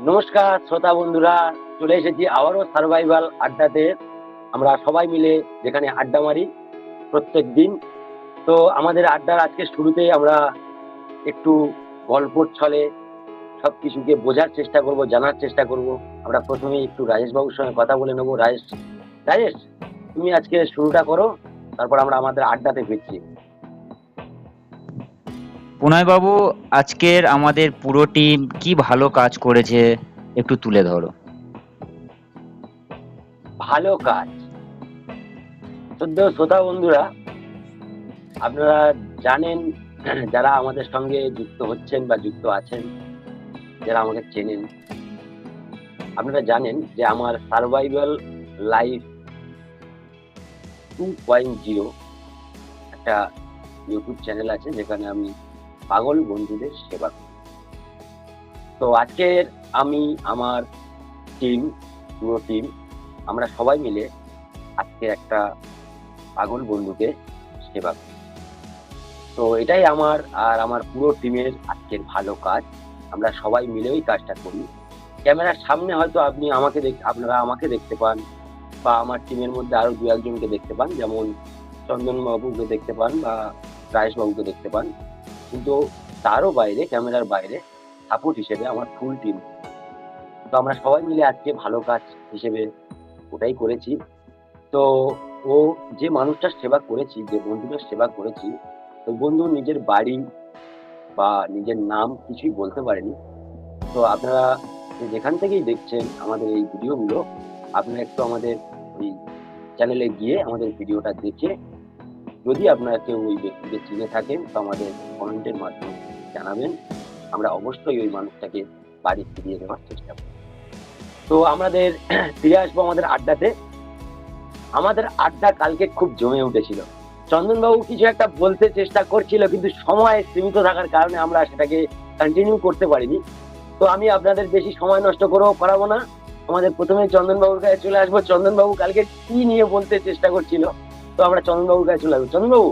নমস্কার, শ্রোতা বন্ধুরা, চলে এসেছি আবারও সার্ভাইভাল আড্ডাতে। আমরা সবাই মিলে যেখানে আড্ডা মারি প্রত্যেক দিন। তো আমাদের আড্ডার আজকে শুরুতে আমরা একটু গল্পর ছলে সব কিছুকে বোঝার চেষ্টা করব, জানার চেষ্টা করব। আমরা প্রথমেই একটু রাজেশ বাবুর সঙ্গে কথা বলে নেব। রাজেশ রাজেশ, তুমি আজকে শুরুটা করো, তারপর আমরা আমাদের আড্ডাতে ফিরছি। বাবু আজকের আমাদের পুরো টিম কি ভালো কাজ করেছে একটু তুলে ধরো। ভালো কাজ। সদ্য শ্রোতা বন্ধুরা, আপনারা জানেন, যারা আমাদের সঙ্গে যুক্ত হচ্ছেন বা যুক্ত আছেন, যারা আমাকে চেনেন, আপনারা জানেন যে আমার Survival Life two point zero একটা ইউটিউব চ্যানেল আছে, যেখানে আমি পাগল বন্ধুদের সেবা করি। তো আজকের আমি, আমার টিম পুরো টিম আমরা সবাই মিলে আজকে একটা পাগল বন্ধুকে সেবা করি। তো এটাই আমার আর আমার পুরো টিমের আজকের ভালো কাজ। আমরা সবাই মিলে ওই কাজটা করি। ক্যামেরার সামনে হয়তো আপনি আমাকে দেখ, আপনারা আমাকে দেখতে পান বা আমার টিমের মধ্যে আরও দু একজনকে দেখতে পান, যেমন চন্দন বাবুকে দেখতে পান বা রায়েশ বাবুকে দেখতে পান। কিন্তু তারও বাইরে, ক্যামেরার বাইরে সাপোর্ট হিসেবে আমার ফুল টিম তো আমরা সবাই মিলে আজকে ভালো কাজ হিসেবে ওটাই করেছি। তো ও যে মানুষটার সেবা করেছি, যে বন্ধুটার সেবা করেছি, তো বন্ধু নিজের বাড়ি বা নিজের নাম কিছুই বলতে পারেনি। তো আপনারা যেখান থেকেই দেখছেন আমাদের এই ভিডিওগুলো আপনারা একটু আমাদের ওই চ্যানেলে গিয়ে আমাদের ভিডিওটা দেখে যদি আপনারা কেউ ওই ব্যক্তিকে চিনে থাকেন, তো আমাদের কমেন্টের মাধ্যমে জানাবেন। আমরা অবশ্যই ওই মানুষটাকে বাড়ি ফিরিয়ে দেওয়ার চেষ্টা করব। তো আমাদের ফিরে আসব আমাদের আড্ডাতে। আমাদের আড্ডা কালকে খুব জমে উঠেছিল। চন্দনবাবু কিছু একটা বলতে চেষ্টা করছিল, কিন্তু সময় সীমিত থাকার কারণে আমরা সেটাকে কন্টিনিউ করতে পারিনি। তো আমি আপনাদের বেশি সময় নষ্ট করেও পারাবো না। আমাদের প্রথমে চন্দনবাবুর কাছে চলে আসব। চন্দনবাবু কালকে কি নিয়ে বলতে চেষ্টা করছিল? তো আমরা চন্দনবাবুর কাছে চলে আসব। চন্দনবাবু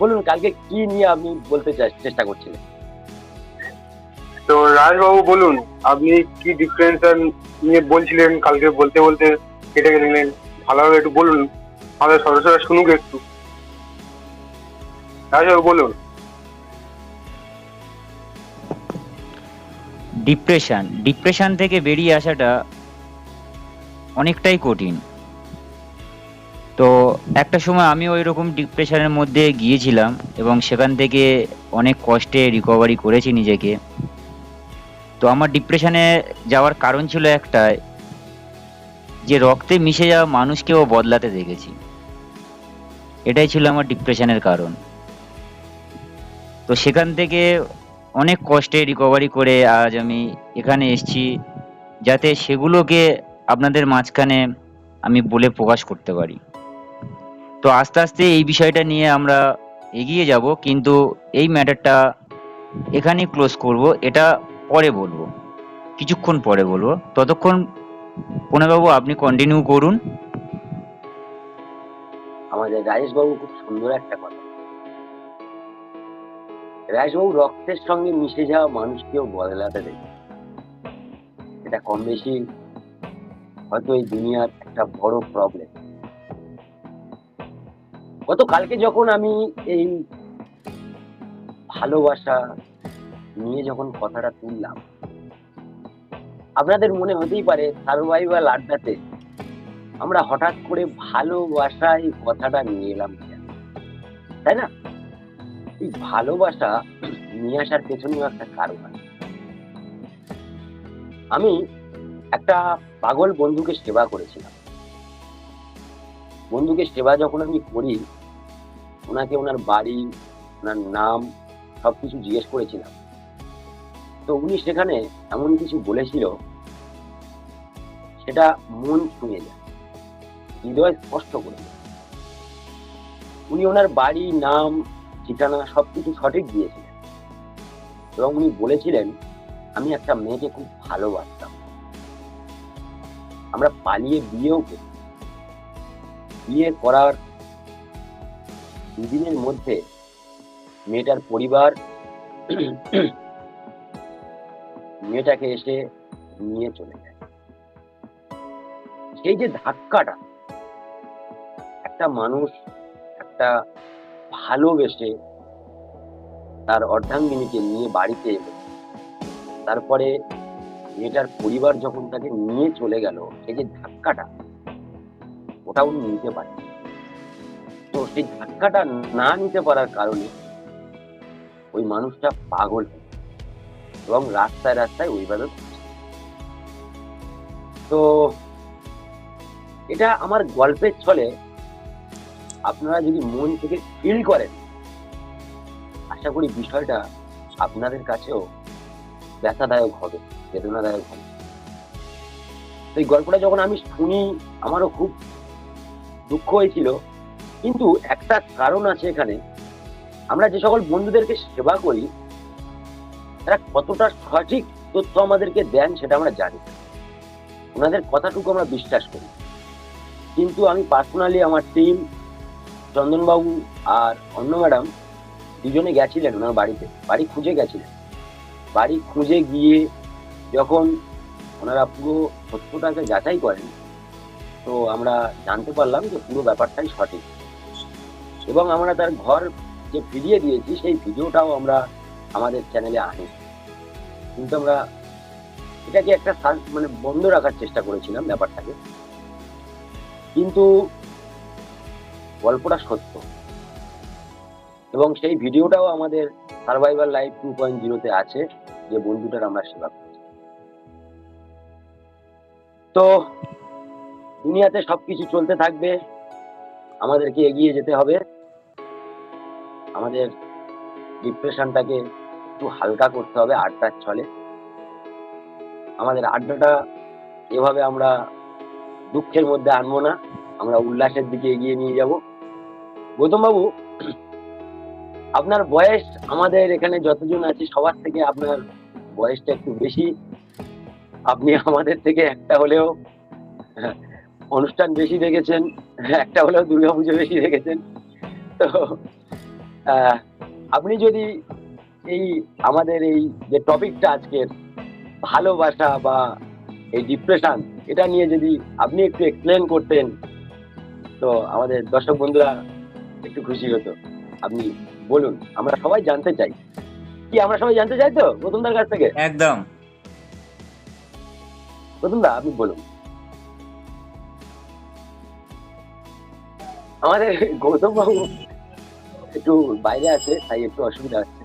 বলুন কালকে কি নিয়ে আপনি বলতে চেষ্টা করছিলেন? তো রাজবাবু বলুন আপনি কি ডিফারেন্সিয়াল নিয়ে বলছিলেন কালকে বলতে বলতে কেটে গেলেন ভালোভাবে একটু বলুন আমাদের সদস্যরা শুনুক একটু। রাজবাবু বলুন। ডিপ্রেশন ডিপ্রেশন থেকে বেরিয়ে আসাটা অনেকটাই কঠিন। তো একটা সময় আমি ওই রকম ডিপ্রেশনের মধ্যে গিয়েছিলাম এবং সেখান থেকে অনেক কষ্টে রিকভারি করেছি নিজেকে। তো আমার ডিপ্রেশনে যাওয়ার কারণ ছিল একটাই, যে রক্তে মিশে যাওয়া মানুষকেও বদলাতে দেখেছি। এটাই ছিল আমার ডিপ্রেশনের কারণ। তো সেখান থেকে অনেক কষ্টে রিকভারি করে আজ আমি এখানে এসেছি, যাতে সেগুলোকে আপনাদের মাঝখানে আমি বলে প্রকাশ করতে পারি। তো আস্তে আস্তে এই বিষয়টা নিয়ে আমরা এগিয়ে যাব, কিন্তু এই ম্যাটারটা এখানেই ক্লোজ করব, এটা পরে বলব, কিছুক্ষণ পরে বলব। ততক্ষণ বাবু আপনি কন্টিনিউ করুন। আমাদের রাজেশবাবু খুব সুন্দর একটা কথা। রাজেশবাবু রক্তের সঙ্গে মিশে যাওয়া মানুষকেও বদলাতে দেয় এটা কম বেশি হয়তো এই দুনিয়ার একটা বড় প্রবলেম গত কালকে যখন আমি এই ভালোবাসা নিয়ে যখন কথাটা তুললাম, আপনাদের মনে হতেই পারে সার্ভাইভাল আড্ডাতে আমরা হঠাৎ করে ভালোবাসা এই কথাটা নিয়ে এলাম তাই না? এই ভালোবাসা নিয়ে আসার পেছনেও একটা কারণ আছে। আমি একটা পাগল বন্ধুকে সেবা করেছিলাম। বন্ধুকে সেবা যখন আমি করি ওনাকে ওনার বাড়ি, ওনার নাম, সবকিছু জিজ্ঞেস করেছিলাম। তো উনি সেখানে এমন কিছু বলেছিল, সেটা মন ছুঁয়ে যায়, হৃদয় স্পষ্ট করে। উনি ওনার বাড়ি, নাম, ঠিকানা সবকিছু সঠিক দিয়েছিলেন। এবং উনি বলেছিলেন, আমি একটা মেয়েকে খুব ভালোবাসতাম। আমরা পালিয়ে বিয়েও করি। বিয়ে করার দুদিনের মধ্যে মেয়েটার পরিবার মেয়েটাকে এসে নিয়ে চলে যায়। সেই যে ধাক্কাটা, একটা মানুষ একটা ভালোবেসে তার অর্ধাঙ্গিনীকে নিয়ে বাড়িতে এলো। তারপরে মেয়েটার পরিবার যখন তাকে নিয়ে চলে গেল, সেই যে ধাক্কাটা ওটা উনি নিতে পারেন। তো সেই ধাক্কাটা না নিতে পারার কারণে ওই মানুষটা পাগল এবং রাস্তায় রাস্তায় ওইভাবে। তো এটা আমার গল্পের ছলে আপনারা যদি মন থেকে ফিল করেন, আশা করি বিষয়টা আপনাদের কাছেও ব্যথাদায়ক হবে, বেদনাদায়ক হবে এই গল্পটা যখন আমি শুনি, আমারও খুব দুঃখ হয়েছিল কিন্তু একটা কারণ আছে এখানে। আমরা যে সকল বন্ধুদেরকে সেবা করি, তারা কতটা সঠিক তথ্য আমাদেরকে দেন সেটা আমরা জানি। ওনাদের কথাটুকু আমরা বিশ্বাস করি। কিন্তু আমি পার্সোনালি আমার টিম চন্দনবাবু আর অন্য ম্যাডাম দুজনে গেছিলেন ওনার বাড়িতে। বাড়ি খুঁজে গেছিলেন। বাড়ি খুঁজে গিয়ে যখন ওনারা পুরো সত্যটাকে যাচাই করেন, তো আমরা জানতে পারলাম যে পুরো ব্যাপারটাই সঠিক। এবং আমরা তার ঘর যে ফিরিয়ে দিয়েছি, সেই ভিডিওটাও আমরা আমাদের চ্যানেলে আনি। কিন্তু আমরা এটাকে একটা মানে বন্ধ রাখার চেষ্টা করেছিলাম ব্যাপারটাকে। কিন্তু গল্পটা সত্য। এবং সেই ভিডিওটাও আমাদের সার্ভাইভাল লাইফ টু পয়েন্ট জিরোতে আছে, যে বন্ধুটার আমরা সেবা করেছি। তো দুনিয়াতে সবকিছু চলতে থাকবে, আমাদেরকে এগিয়ে যেতে হবে। আমাদের ডিপ্রেশনটাকে একটু হালকা করতে হবে আড্ডার ছলে। আমাদের আড্ডাটা এভাবে আমরা দুঃখের মধ্যে আনব না। আমরা উল্লাসের দিকে এগিয়ে নিয়ে যাব। গৌতম বাবু আপনার বয়স আমাদের এখানে যতজন আছে, সবার থেকে আপনার বয়সটা একটু বেশি। আপনি আমাদের থেকে একটা হলেও অনুষ্ঠান বেশি দেখেছেন, একটা হলেও দুর্গাপুজো বেশি দেখেছেন। তো আপনি যদি এই আমাদের এই যে টপিকটা আজকের ভালোবাসা বা এই ডিপ্রেশন এটা নিয়ে যদি আপনি একটু এক্সপ্লেন করতেন তো আমাদের দর্শক বন্ধুরা একটু খুশি হতো। আপনি বলুন আমরা সবাই জানতে চাই। কি আমরা সবাই জানতে চাই তো প্রথমদার কাছ থেকে? একদম। প্রথমদা আপনি বলুন। আমাদের গৌতম বাবু একটু বাইরে আছে তাই একটু অসুবিধা হচ্ছে।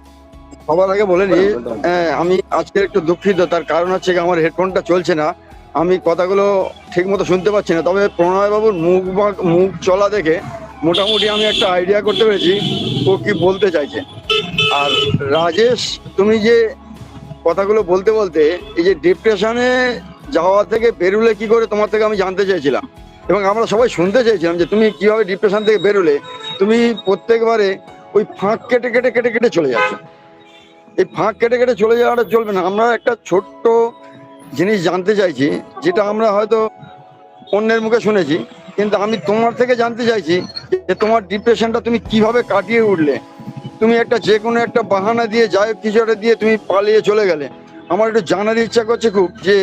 সবার আগে বলে নি। হ্যাঁ, আমি আজকে একটু দুঃখিত তার কারণ হচ্ছে আমার হেডফোনটা চলছে না। আমি কথাগুলো ঠিক মতো শুনতে পাচ্ছি না তবে প্রণয় বাবুর মুখ বা- মুখ চলা দেখে মোটামুটি আমি একটা আইডিয়া করতে পেরেছি ও কি বলতে চাইছে। আর রাজেশ তুমি যে কথাগুলো বলতে বলতে এই যে ডিপ্রেশনে যাওয়া থেকে বেরুলে কি করে তোমার থেকে আমি জানতে চেয়েছিলাম এবং আমরা সবাই শুনতে চেয়েছিলাম যে তুমি কীভাবে ডিপ্রেশন থেকে বেরোলে, তুমি প্রত্যেকবারে ওই ফাঁক কেটে কেটে কেটে কেটে চলে যাচ্ছ। এই ফাঁক কেটে কেটে চলে যাওয়াটা চলবে না। আমরা একটা ছোট্ট জিনিস জানতে চাইছি, যেটা আমরা হয়তো অন্যের মুখে শুনেছি, কিন্তু আমি তোমার থেকে জানতে চাইছি যে তোমার ডিপ্রেশনটা তুমি কীভাবে কাটিয়ে উঠলে। তুমি একটা যে কোনো একটা বাহানা দিয়ে, যাই কিছু একটা দিয়ে তুমি পালিয়ে চলে গেলে। আমার একটু জানার ইচ্ছা করছে খুব যে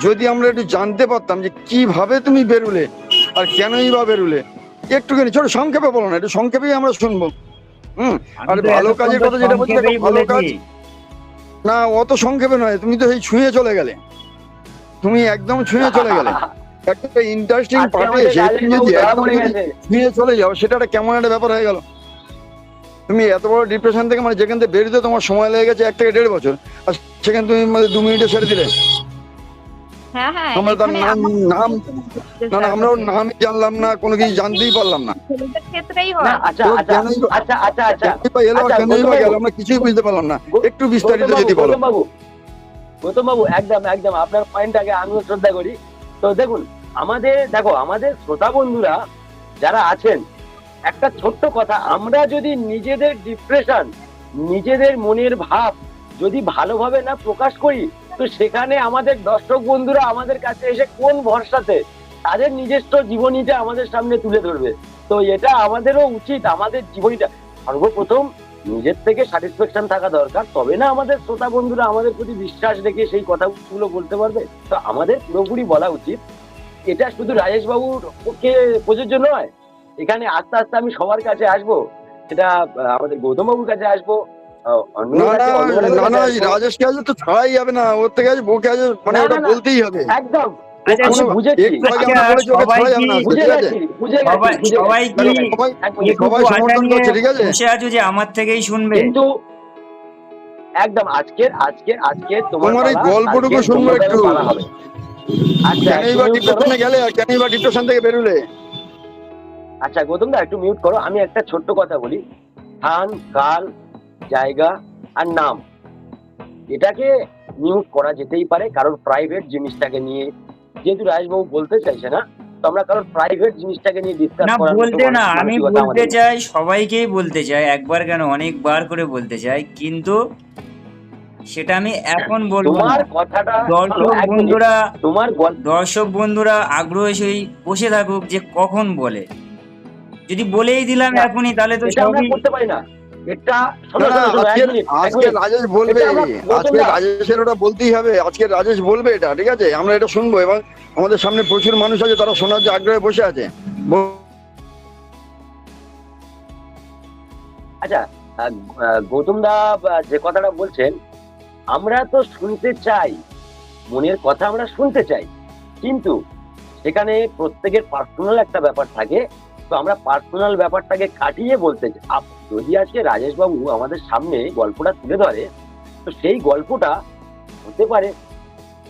যদি আমরা একটু জানতে পারতাম যে কীভাবে তুমি বেরুলে আর কেনই বা বেরুলে একটুখানি ছোট সংক্ষেপে বলো না একটু সংক্ষেপেই আমরা শুনব। হুম আর ভালো কাজের কথা যেটা বলছি ভালো কাজ। না অত সংক্ষেপে নয় তুমি তো এই ছুঁয়ে চলে গেলে। তুমি একদম ছুঁয়ে চলে গেলে। একটা ইন্টারেস্টিং পার্টি এসে তুমি যদি। ছুঁয়ে চলে যাও সেটা একটা কেমন একটা ব্যাপার হয়ে গেল। তুমি এত বড় ডিপ্রেশন থেকে মানে যেখান থেকে বেরোতে তোমার সময় লেগে গেছে এক থেকে দেড় বছর আর সেখানে তুমি মানে দু মিনিটে ছেড়ে দিলে। আমরা তার নাম নাম না না আমরা ওর জানলাম না কোনো কিছু জানতেই পারলাম না। ছেলেদের ক্ষেত্রেই না হয়। আচ্ছা তো আচ্ছা কেনই বা- আচ্ছা আচ্ছা আচ্ছা। কেনই বা এলো আর আচ্ছা, কেনই বা গৌতম গেল বাবু। আমরা কিছুই বুঝতে পারলাম না। একটু বিস্তারিত যদি বলো। গৌতম বাবু একদম একদম আপনার পয়েন্টটাকে আমিও শ্রদ্ধা করি। তো দেখুন আমাদের দেখো আমাদের শ্রোতা বন্ধুরা যারা আছেন একটা ছোট্ট কথা আমরা যদি নিজেদের ডিপ্রেশন নিজেদের মনের ভাব যদি ভালোভাবে না প্রকাশ করি তো সেখানে আমাদের দর্শক বন্ধুরা আমাদের কাছে এসে কোন ভরসাতে তাদের নিজস্ব জীবনীটা আমাদের সামনে তুলে ধরবে? তো এটা আমাদেরও উচিত, আমাদের জীবনীটা। সর্বপ্রথম নিজের থেকে স্যাটিসফ্যাকশন থাকা দরকার। তবে না আমাদের শ্রোতা বন্ধুরা আমাদের প্রতি বিশ্বাস রেখে সেই কথাগুলো বলতে পারবে? তো আমাদের পুরোপুরি বলা উচিত, এটা শুধু রাজেশ বাবুর পক্ষে প্রযোজ্য নয়, এখানে আস্তে আস্তে আমি সবার কাছে আসব, সেটা আমাদের গৌতম বাবুর কাছে আসব না না অন্য কাছে না না এই আসব। রাজেশকে আজ তো ছাড়াই যাবে না ওর থেকে আজ বউকে আজ মানে ওটা না, না। বলতেই হবে। একদম। আমি কোনো- বুঝেছি। একটু আগে আমরা থেকেই শুনবে? কিন্তু একদম আজকের আজকের আজকে তোমার এই গল্পটুকু শুনব একটু। আচ্ছা গেলে ডিপ্রেশন থেকে বেরোলে? আচ্ছা গৌতম দা একটু মিউট করো। আমি একটা ছোট্ট কথা বলি। স্থান কাল জায়গা আর নাম। এটাকে মিউট করা যেতেই পারে কারণ প্রাইভেট জিনিসটাকে নিয়ে যেহেতু রাজবাবু বলতে চাইছে না তো আমরা কারণ প্রাইভেট জিনিসটাকে নিয়ে ডিসকাস না বলতে না আমি বলতে চাই সবাইকেই বলতে চাই একবার কেন অনেকবার করে বলতে চাই কিন্তু সেটা আমি এখন বলব তোমার কথাটা দর্শক। বন্ধুরা তোমার দর্শক বন্ধুরা আগ্রহী সেই বসে থাকুক যে কখন বলে। যদি বলেই দিলাম এখনই তাহলে তো সবই করতে পারি না। এটা শোনো না, শোনো, শোনো, এক আজকে মিনিট, এক আজকে মিনিট। রাজেশ বলবে এটা আমরা বলতাম আজকে রাজেশের ওটা বলতেই হবে আজকে রাজেশ বলবে এটা ঠিক আছে? আমরা এটা শুনব এবং আমাদের সামনে প্রচুর মানুষ আছে তারা শোনার যে আগ্রহে বসে আছে। আচ্ছা গৌতম দা যে কথাটা বলছেন আমরা তো শুনতে চাই মনের কথা আমরা শুনতে চাই কিন্তু সেখানে প্রত্যেকের পার্সোনাল একটা ব্যাপার থাকে তো আমরা পার্সোনাল ব্যাপারটাকে কাটিয়ে বলতে চাই। যদি আজকে রাজেশ বাবু আমাদের সামনে গল্পটা তুলে ধরে, তো সেই গল্পটা হতে পারে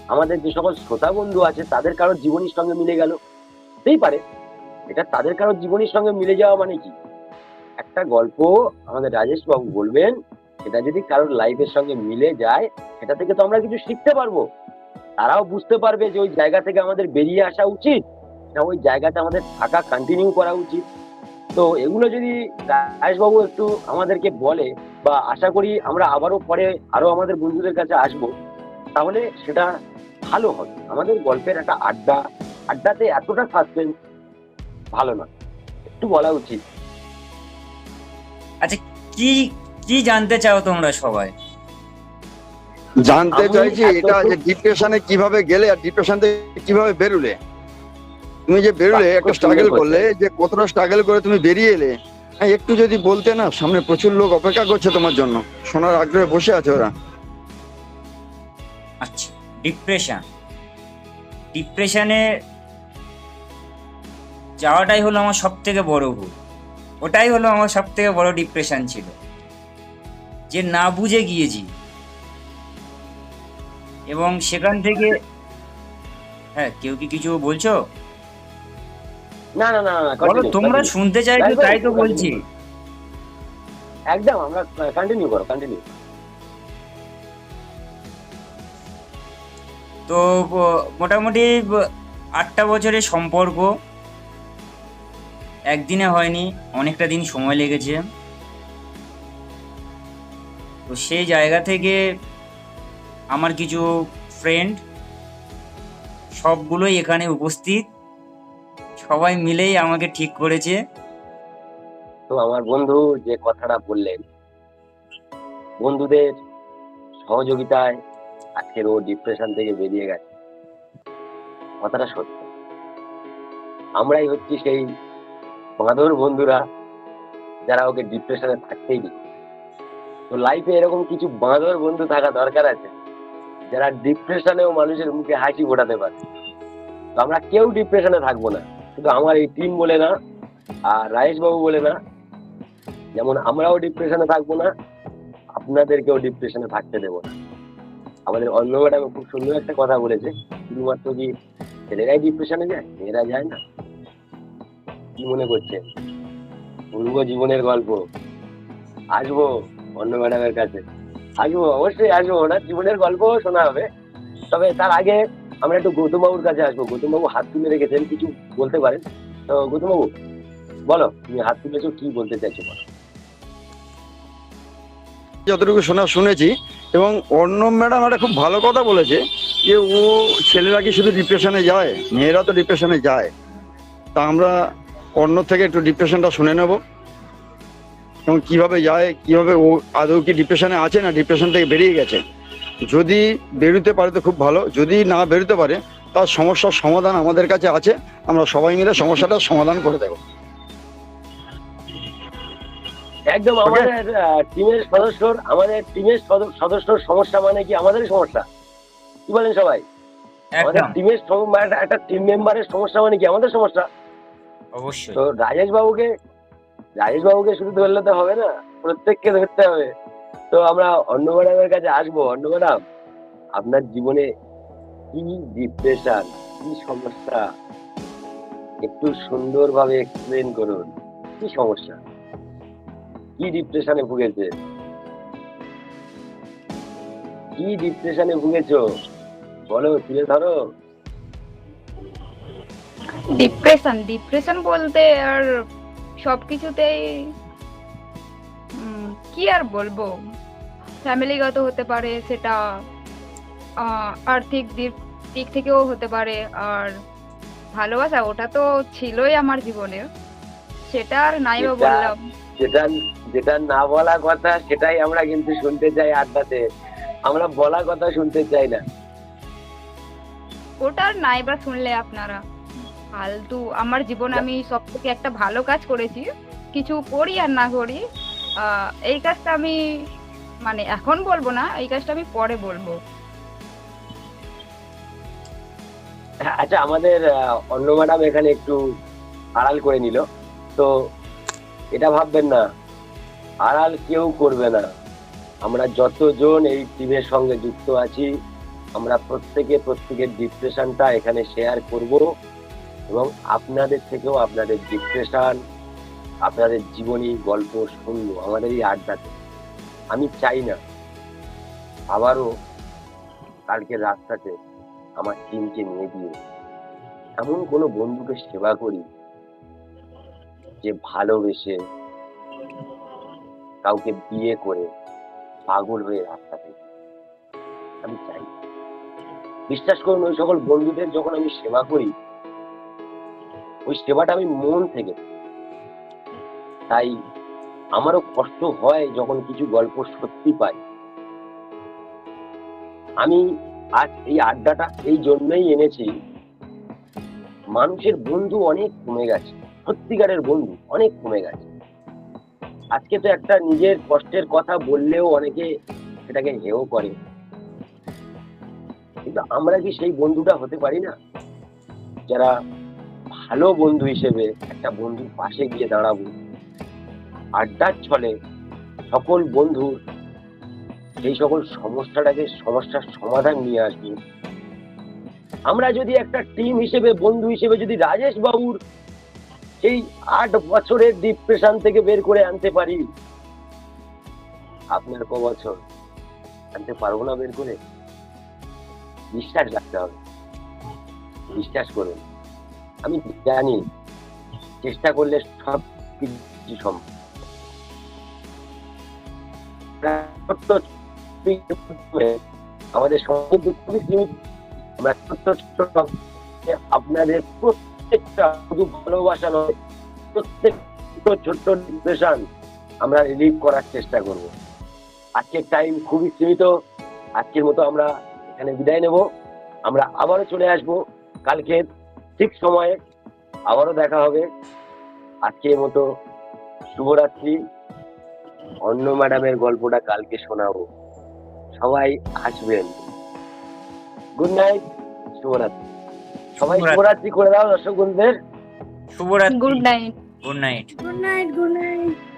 আমাদের যে সকল শ্রোতা বন্ধু আছে তাদের কারোর জীবনীর সঙ্গে মিলে গেল। হতেই পারে। এটা তাদের কারোর জীবনীর সঙ্গে মিলে যাওয়া মানে কি? একটা গল্প আমাদের রাজেশ বাবু বলবেন, সেটা যদি কারোর লাইফের সঙ্গে মিলে যায়, সেটা থেকে তো আমরা কিছু শিখতে পারব। তারাও বুঝতে পারবে যে ওই জায়গা থেকে আমাদের বেরিয়ে আসা উচিত, না ওই জায়গাতে আমাদের থাকা কন্টিনিউ করা উচিত। তো এগুলো যদি রাজেশবাবু একটু আমাদেরকে বলে বা আশা করি আমরা আবারও পরে আরও আমাদের বন্ধুদের কাছে আসব তাহলে সেটা ভালো হবে। আমাদের গল্পের একটা আড্ডা আড্ডাতে এতটা সাসপেন্স ভালো না একটু বলা উচিত। আচ্ছা কি কি জানতে চাও তোমরা সবাই? জানতে চাইছি এটা যে ডিপ্রেশনে কীভাবে গেলে আর ডিপ্রেশন থেকে কীভাবে বেরোলে? তুমি যে বেরোলে একটা স্ট্রাগল করলে যে কতটা স্ট্রাগল করে তুমি বেরিয়ে এলে হ্যাঁ, একটু যদি বলতে না সামনে প্রচুর লোক অপেক্ষা করছে তোমার জন্য। শোনার আগ্রহে বসে আছে ওরা। আচ্ছা ডিপ্রেশন ডিপ্রেশনে যাওয়াটাই হলো আমার সব থেকে বড় ভুল। ওটাই হলো আমার সব থেকে বড় ডিপ্রেশন ছিল। যে না বুঝে গিয়েছি। এবং সেখান থেকে হ্যাঁ কেউ কি কিছু বলছো? না না না না বলো তোমরা শুনতে চাইছো তাই তো বলছি। একদম আমরা কন্টিনিউ করো কন্টিনিউ তো মোটামুটি আটটা বছরের সম্পর্ক। একদিনে হয়নি অনেকটা দিন সময় লেগেছে। তো সেই জায়গা থেকে আমার কিছু ফ্রেন্ড সবগুলোই এখানে উপস্থিত। সবাই মিলেই আমাকে ঠিক করেছে। তো আমার বন্ধু যে কথাটা বললেন, বন্ধুদের সহযোগিতায় আজকের ও ডিপ্রেশন থেকে বেরিয়ে গেছে। কথাটা সত্য। আমরাই হচ্ছি সেই বাঁদর বন্ধুরা, যারা ওকে ডিপ্রেশনে থাকতেই দিই তো লাইফে এরকম কিছু বাঁধর বন্ধু থাকা দরকার আছে, যারা ডিপ্রেশনেও মানুষের মুখে হাসি ফোটাতে পারে। তো আমরা কেউ ডিপ্রেশনে থাকব না। শুধু আমার এই টিম বলে না, আর রায়েশ বাবু বলে না, যেমন আমরাও ডিপ্রেশনে থাকব না, আপনাদেরকেও ডিপ্রেশনে থাকতে দেবো না। আমাদের ম্যাডাম খুব সুন্দর একটা কথা বলেছে, শুধুমাত্র কি ছেলেরাই ডিপ্রেশনে যায়, মেয়েরা যায় না? কি মনে করছে? বলব জীবনের গল্প। আসব অন্য ম্যাডামের কাছে। আসব, অবশ্যই আসব, ওনার জীবনের গল্প শোনা হবে। তবে তার আগে আমরা একটু গৌতম বাবুর কাছে আসব। গৌতম বাবু হাত তুলে রেখেছেন, কিছু বলতে পারেন? তো গৌতম বাবু বলো, তুমি হাত তুলেছো, কি বলতে চাইছো বলো? যতটুকু শোনা শুনেছি, এবং অর্ণব ম্যাডাম একটা খুব ভালো কথা বলেছে, যে ও ছেলেরা কি শুধু ডিপ্রেশনে যায়? মেয়েরা তো ডিপ্রেশনে যায়। তা আমরা অন্য থেকে একটু ডিপ্রেশনটা শুনে নেব। এবং কীভাবে যায়, কীভাবে ও, আদৌ কি ডিপ্রেশনে আছে না ডিপ্রেশন থেকে বেরিয়ে গেছে? যদি বেরোতে পারে তো খুব ভালো যদি না বেরোতে পারে তার সমস্যার সমাধান আমাদের কাছে আছে আমরা সবাই মিলে সমস্যাটার সমাধান করে দেবো। একদম আমাদের টিমের সদস্যর আমাদের টিমের সদস্যর সমস্যা মানে কি? আমাদেরই সমস্যা। কি বলেন সবাই? আমাদের একদম টিমের একটা টিম মেম্বারের সমস্যা মানে কি? আমাদের সমস্যা? অবশ্যই। তো রাজেশ বাবুকে রাজেশ বাবুকে শুধু ধরলে তো হবে না প্রত্যেককে ধরতে হবে। তো আমরা অন্য ম্যাডামের কাছে আসব। অন্য ম্যাডাম আপনার জীবনে কি ডিপ্রেশন কি সমস্যা? একটু সুন্দরভাবে এক্সপ্লেন করুন, কি সমস্যা? কি ডিপ্রেশনে ভুগেছে? কি ডিপ্রেশনে ভুগেছো? বলো, তুলে ধরো। ডিপ্রেশন ডিপ্রেশন বলতে আর সবকিছুতেই কি আর বলব? ফ্যামিলিগত হতে পারে সেটা আর্থিক দিক দিক থেকেও হতে পারে। আর ভালোবাসা ওটা তো ছিলই আমার জীবনে। সেটা আর নাই বা বললাম। যেটা যেটা না বলা কথা সেটাই আমরা কিন্তু শুনতে চাই আড্ডাতে। আমরা বলা কথা শুনতে চাই না। ওটা আর নাই বা শুনলে আপনারা। ফালতু। আমার জীবন আমি সব থেকে একটা ভালো কাজ করেছি। কিছু করি আর না করি এই কাজটা আমি মানে এখন বলব না এই কাজটা আমি পরে বলব। হ্যাঁ, আচ্ছা আমাদের অন্য ম্যাডাম এখানে একটু আড়াল করে নিল। তো এটা ভাববেন না আড়াল কেউ করবে না। আমরা যতজন এই টিমের সঙ্গে যুক্ত আছি আমরা প্রত্যেকে প্রত্যেকের ডিপ্রেশনটা এখানে শেয়ার করব এবং আপনাদের থেকেও আপনাদের ডিপ্রেশন আপনাদের জীবনী গল্প শুনব আমাদের এই আড্ডাতে। আমি চাই না। আবারও কালকে রাস্তাতে আমার টিমকে নিয়ে দিয়ে এমন কোনো বন্ধুকে সেবা করি যে ভালোবেসে কাউকে বিয়ে করে পাগল হয়ে রাস্তা থেকে আমি চাই বিশ্বাস করুন, ওই সকল বন্ধুদের যখন আমি সেবা করি, ওই সেবাটা আমি মন থেকে তাই আমারও কষ্ট হয় যখন কিছু গল্প সত্যি পাই। আমি আজ এই আড্ডাটা এই জন্যই এনেছি। মানুষের বন্ধু অনেক কমে গেছে, সত্যিকারের বন্ধু অনেক কমে গেছে। আজকে তো একটা নিজের কষ্টের কথা বললেও অনেকে সেটাকে হেও করে। কিন্তু আমরা কি সেই বন্ধুটা হতে পারি না? যারা ভালো বন্ধু হিসেবে একটা বন্ধুর পাশে গিয়ে দাঁড়াবো। আড্ডার ছলে সকল বন্ধুর সেই সকল সমস্যাটাকে, সমস্যার সমাধান নিয়ে আসব। আমরা যদি একটা টিম হিসেবে, বন্ধু হিসেবে যদি রাজেশ বাবুর সেই আট বছরের ডিপ্রেশন থেকে বের করে আনতে পারি, আপনার ক বছর? আনতে পারব না বের করে? বিশ্বাস রাখতে হবে। বিশ্বাস করুন। আমি জানি, চেষ্টা করলে সব কিছু সম্ভব। আমাদের খুবই আমরা ছোট্ট ছোট্ট আপনাদের প্রত্যেকটা শুধু ভালোবাসা নয়, প্রত্যেক ছোট্ট ছোট্ট ডিপ্রেশন আমরা রিলিভ করার চেষ্টা করব। আজকের টাইম খুবই সীমিত, আজকের মতো আমরা এখানে বিদায় নেব। আমরা আবারও চলে আসব কালকে ঠিক সময়ে, আবারও দেখা হবে। আজকের মতো শুভরাত্রি। অন্য ম্যাডামের গল্পটা কালকে শোনাবো। সবাই আসবেন গুড নাইট শুভরাত্রি। সবাই শুভরাত্রি। করে দাও দর্শক বন্ধুদের শুভরাত্রি। Good night good night good night good night.